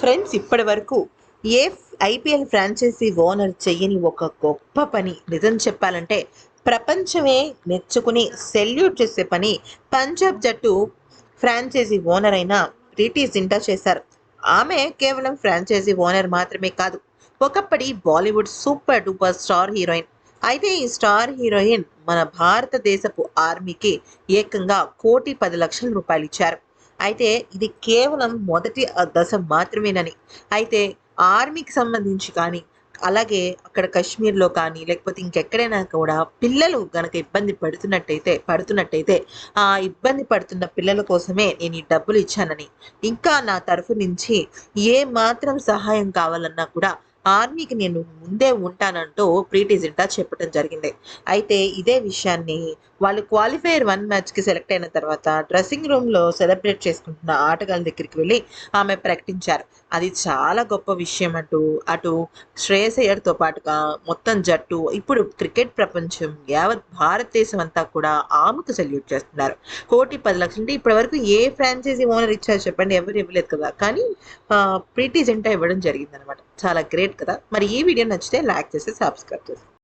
Friends ఇప్పటి వరకు ఏ IPL franchise owner చెయ్యని ఒక గొప్ప పని. నిజం చెప్పాలంటే ప్రపంచమే మెచ్చుకుని సెల్యూట్ చేసే పని పంజాబ్ జట్టు ఫ్రాంచైజీ ఓనర్ అయిన ప్రీతి జింటా చేశారు. ఆమె కేవలం ఫ్రాంచైజీ ఓనర్ మాత్రమే కాదు ఒకప్పటి Bollywood super duper star heroine. అయితే ఈ స్టార్ హీరోయిన్ మన భారతదేశపు ఆర్మీకి ఏకంగా కోటి పది లక్షల రూపాయలు ఇచ్చారు. అయితే ఇది కేవలం మొదటి దశ మాత్రమేనని. అయితే ఆర్మీకి సంబంధించి కానీ అలాగే అక్కడ కాశ్మీర్లో కానీ లేకపోతే ఇంకెక్కడైనా కూడా పిల్లలు గనక ఇబ్బంది పడుతున్నట్టయితే పడుతున్నట్టయితే ఆ ఇబ్బంది పడుతున్న పిల్లల కోసమే నేను ఈ డబ్బులు ఇచ్చానని. ఇంకా నా తరఫు నుంచి ఏ మాత్రం సహాయం కావాలన్నా కూడా ఆర్మీకి నేను ముందే ఉంటానంటూ ప్రీతి జింటా చెప్పడం జరిగింది. అయితే ఇదే విషయాన్ని వాళ్ళు క్వాలిఫైయర్ వన్ మ్యాచ్కి సెలెక్ట్ అయిన తర్వాత డ్రెస్సింగ్ రూమ్లో సెలబ్రేట్ చేసుకుంటున్న ఆటగాళ్ళ దగ్గరికి వెళ్ళి ఆమె ప్రకటించారు. అది చాలా గొప్ప విషయం అటు అటు శ్రేయస్ అయ్యర్తో పాటుగా మొత్తం జట్టు ఇప్పుడు క్రికెట్ ప్రపంచం యావత్ భారతదేశం అంతా కూడా ఆమెకు సెల్యూట్ చేస్తున్నారు. కోటి పది లక్షలు అంటే ఇప్పటి వరకు ఏ ఫ్రాంచైజీ ఓనర్ ఇచ్చారు చెప్పండి ఎవరు ఇవ్వలేదు కదా. కానీ ప్రీటీ జంట ఇవ్వడం జరిగిందనమాట చాలా గ్రేట్ కదా. మరి ఈ వీడియో నచ్చితే లైక్ చేసి సబ్స్క్రైబ్ చేసి.